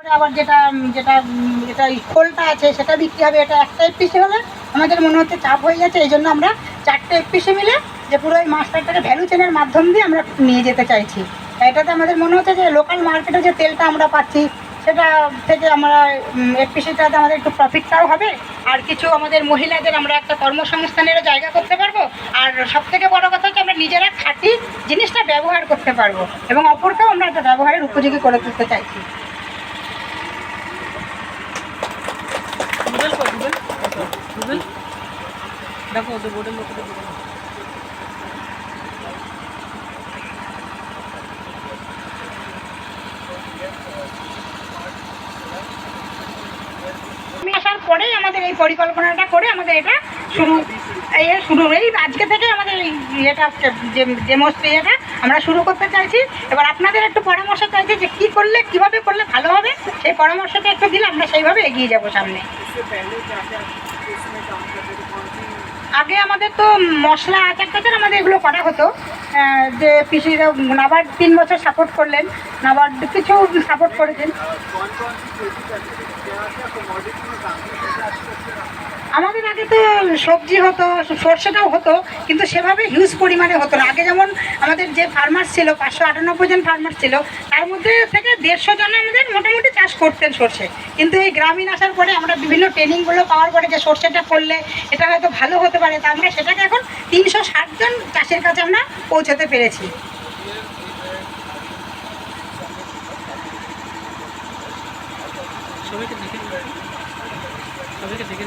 আবার যেটা যেটা যেটা খোলটা আছে, সেটা বিক্রি হবে। এটা একটা এপিসে হলে আমাদের মনে হচ্ছে চাপ হয়ে যাচ্ছে এই জন্য আমরা চারটে এপিসে মিলে যে পুরো এই মাছটাকে ভ্যালু চেনের মাধ্যম দিয়ে আমরা নিয়ে যেতে চাইছি। এটাতে আমাদের মনে হচ্ছে যে লোকাল মার্কেটে যে তেলটা আমরা পাচ্ছি, সেটা থেকে আমরা এপিসিটাতে আমাদের একটু প্রফিটটাও হবে। আর কিছু আমাদের মহিলাদের আমরা একটা কর্মসংস্থানেরও জায়গা করতে পারব। আর সব থেকে বড় কথা হচ্ছে আমরা নিজেরা খাঁটি জিনিসটা ব্যবহার করতে পারব এবং অপরকেও আমরা ব্যবহারের উপযোগী করে তুলতে চাইছি। গুগল গুগল দেখো, ওদের বোর্ডের লোকেদের দেখো। আমি আসার পরেই আমাদের এই পরিকল্পনাটা করে আমাদের এটা শুরু এই শুরু, এই আজকে থেকে আমাদের এই এটা যে ডেমোস্ট্রি এটা আমরা শুরু করতে চাইছি। এবার আপনাদের একটু পরামর্শ চাইছি যে কী করলে, কীভাবে করলে ভালো হবে, সেই পরামর্শটা একটু দিলে আমরা সেইভাবে এগিয়ে যাব সামনে। আগে আমাদের তো মশলা, আচার টাচার আমাদের এগুলো করা হতো। যে পিসিরা নাবার তিন বছর সাপোর্ট করলেন নাবার কিছু সাপোর্ট করেছেন। আমাদের আগে তো সবজি হতো, সর্ষেটাও হতো, কিন্তু সেভাবে হিউজ পরিমাণে হতো না। আগে যেমন আমাদের যে ফার্মার ছিল, পাঁচশো আটানব্বই জন ফার্মার ছিল, তার মধ্যে থেকে দেড়শো জন আমাদের মোটামুটি চাষ করতেন সর্ষে। কিন্তু এই গ্রামীণ আসার পরে আমরা বিভিন্ন ট্রেনিংগুলো পাওয়ার পরে যে সর্ষেটা করলে এটা হয়তো ভালো হতে পারে তা আমরা সেটাকে এখন তিনশো ষাট জন চাষের কাছে আমরা পৌঁছতে পেরেছি। সবাইকে দেখে সবাইকে দেখে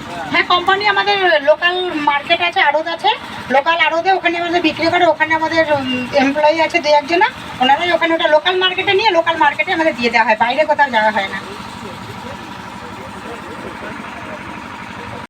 হ্যাঁ কোম্পানি আমাদের লোকাল মার্কেট আছে, আড়ত আছে। লোকাল আড়তে ওখানে আমাদের বিক্রি করে, ওখানে আমাদের এমপ্লয়ি আছে দু একজনা ওনারাই ওখানে ওটা লোকাল মার্কেটে নিয়ে লোকাল মার্কেটে আমাদের দিয়ে দেওয়া হয়, বাইরে কোথাও যাওয়া হয় না।